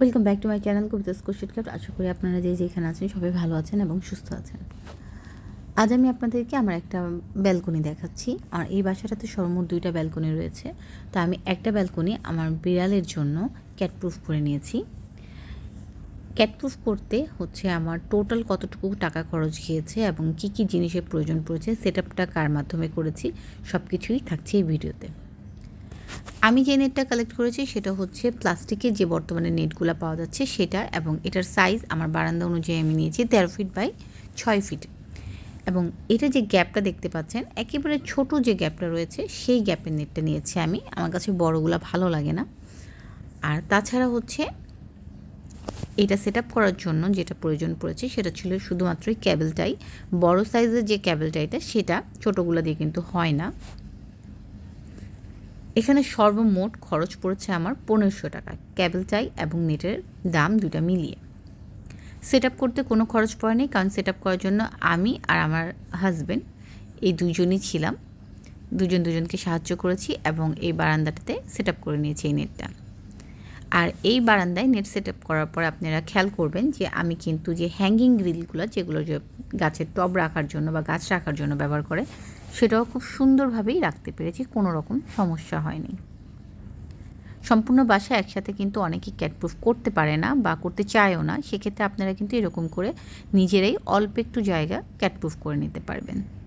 Welcome back to my channel কবিতা স্কোশিট club আশা করি আপনারা যে যেখানে আছেন সবাই ভালো আছেন এবং সুস্থ আছেন। আজ আমি আপনাদেরকে আমার একটা ব্যালকনি দেখাচ্ছি। আর এই বাসাটাতে সর্বমোট দুইটা ব্যালকনি রয়েছে। তো আমি একটা ব্যালকনি আমার বিড়ালের জন্য ক্যাটপ্রুফ করে নিয়েছি। ক্যাটপ্রুফ করতে হচ্ছে আমার টোটাল কতটুকু টাকা খরচ গিয়েছে এবং কি কি জিনিসের প্রয়োজন পড়েছে সেট আপটা কার মাধ্যমে করেছি সব কিছুই থাকছে এই ভিডিওতে আমি যে নেটটা কালেক্ট করেছি সেটা হচ্ছে প্লাস্টিকের যে বর্তমানে নেটগুলো পাওয়া যাচ্ছে সেটা এবং এটার সাইজ আমার বারান্দা অনুযায়ী আমি নিয়েছি তেরো ফিট বাই ছয় ফিট এবং এটা যে গ্যাপটা দেখতে পাচ্ছেন, একেবারে ছোট যে গ্যাপটা রয়েছে সেই গ্যাপের নেটটা নিয়েছি আমি। আমার কাছে বড়গুলো ভালো লাগে না। আর তাছাড়া হচ্ছে এটা সেট করার জন্য যেটা প্রয়োজন পড়েছে সেটা ছিল শুধুমাত্রই ক্যাবেলটাই বড় সাইজের যে ক্যাবেলটাইটা সেটা ছোটোগুলো দিয়ে কিন্তু হয় না। এখানে সর্বমোট খরচ পড়েছে আমার পনেরোশো টাকা, ক্যাবেল চাই এবং নেটের দাম দুটা মিলিয়ে। সেট আপ করতে কোনো খরচ পড়েনি কারণ সেট আপ করার জন্য আমি আর আমার হাজব্যান্ড এই দুজনই ছিলাম। দুজন দুজনকে সাহায্য করেছি এবং এই বারান্দাটাতে সেট আপ করে নিয়েছি এই নেটটা। আর এই বারান্দায় নেট সেট আপ করার পর আপনারা খেয়াল করবেন যে আমি কিন্তু যে হ্যাঙ্গিং গ্রিলগুলো যেগুলো যে গাছের টব রাখার জন্য বা গাছ রাখার জন্য ব্যবহার করে সেটাও খুব সুন্দরভাবেই রাখতে পেরেছি, কোনো রকম সমস্যা হয়নি। সম্পূর্ণ বাসা একসাথে কিন্তু অনেকে ক্যাটপ্রুফ করতে পারে না বা করতে চায়ও না, সেক্ষেত্রে আপনারা কিন্তু এরকম করে নিজেরাই অল্প একটু জায়গা ক্যাটপ্রুফ করে নিতে পারবেন।